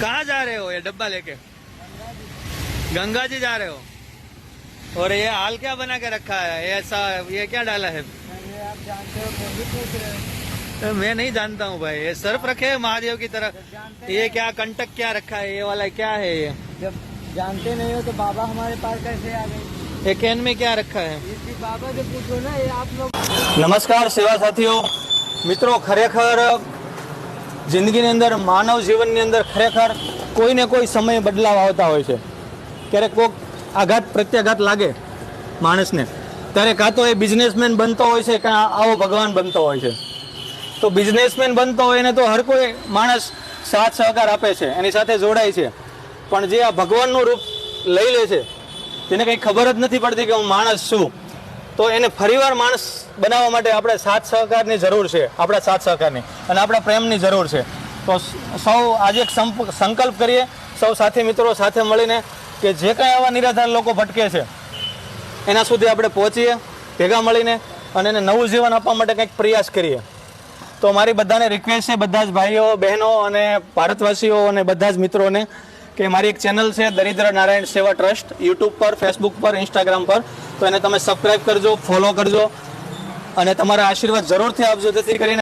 कहाँ जा रहे हो ये डब्बा लेके गंगा जी जा रहे हो और ये हाल क्या बना के रखा है ये ऐसा ये क्या डाला है ये आप जानते हो फिर भी पूछ रहे हो मैं नहीं जानता हूँ भाई ये सर्फ रखे हैं महादेव की तरह जानते ये क्या कंटक क्या रखा है ये वाला क्या है ये जब जानते नहीं हो तो बाबा हमारे पास कैसे आ गए ये कैन में क्या रखा है इसी बाबा से पूछो ना ये आप लोग નમસ્કાર સેવા સાથીઓ મિત્રો ખરેખર જિંદગીની અંદર, માનવ જીવનની અંદર ખરેખર કોઈને કોઈ સમયે બદલાવ આવતા હોય છે. ક્યારેક કોઈક આઘાત, પ્રત્યાઘાત લાગે માણસને. ત્યારે કાં તો એ બિઝનેસમેન બનતો હોય છે કાં આવો ભગવાન બનતો હોય છે. તો બિઝનેસમેન બનતો હોય એને તો હર કોઈ માણસ સાથ સહકાર આપે છે, એની સાથે જોડાય છે. પણ જે આ ભગવાનનું રૂપ લઈ લે છે, તેને કંઈ ખબર જ નથી પડતી કે હું માણસ છું. તો એને ફરીવાર માણસ બનાવવા માટે આપણે સાથ સહકારની જરૂર છે. આપણા સાથ સહકારની અને આપણા પ્રેમની જરૂર છે. તો સૌ આજે એક સંકલ્પ કરીએ. સૌ સાથી મિત્રો સાથે મળીને કે જે કાંઈ આવા નિરાધાર લોકો ભટકે છે, એના સુધી આપણે પહોંચીએ, ભેગા મળીને અને એને નવું જીવન આપવા માટે કંઈક પ્રયાસ કરીએ. તો મારી બધાને રિક્વેસ્ટ છે, બધા જ ભાઈઓ, બહેનો અને ભારતવાસીઓ અને બધા જ મિત્રોને, કે મારી એક ચેનલ છે, દરિદ્ર નારાયણ સેવા ટ્રસ્ટ, યુટ્યુબ પર ફેસબુક પર ઇન્સ્ટાગ્રામ પર. તો એને તમે સબસ્ક્રાઈબ કરજો ફોલો કરજો અને તમારા આશીર્વાદ જરૂરથી આપજો જેથી કરીને